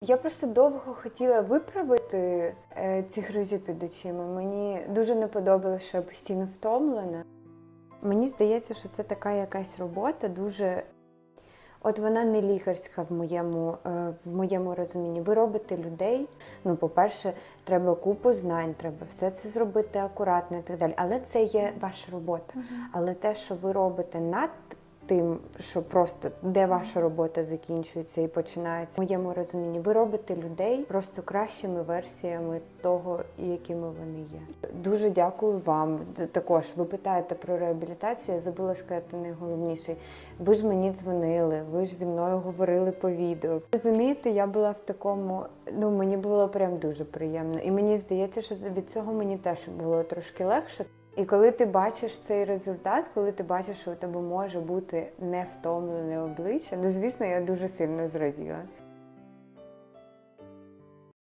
Я просто довго хотіла виправити е, ці грижі під очима. Мені дуже не подобалося, що я постійно втомлена. Мені здається, що це така якась робота дуже. От вона не лікарська в моєму, е, в моєму розумінні. Ви робите людей. Ну, по-перше, треба купу знань, треба все це зробити акуратно і так далі. Але це є ваша робота. Але те, що ви робите над тим, що просто де ваша робота закінчується і починається, в моєму розумінні, ви робите людей просто кращими версіями того, якими вони є. Дуже дякую вам. Також ви питаєте про реабілітацію. Я забула сказати найголовніше. Ви ж мені дзвонили, ви ж зі мною говорили по відео. Розумієте, я була в такому. Ну мені було прям дуже приємно, і мені здається, що від цього мені теж було трошки легше. І коли ти бачиш цей результат, коли ти бачиш, що у тебе може бути невтомлене обличчя, ну звісно, я дуже сильно зраділа.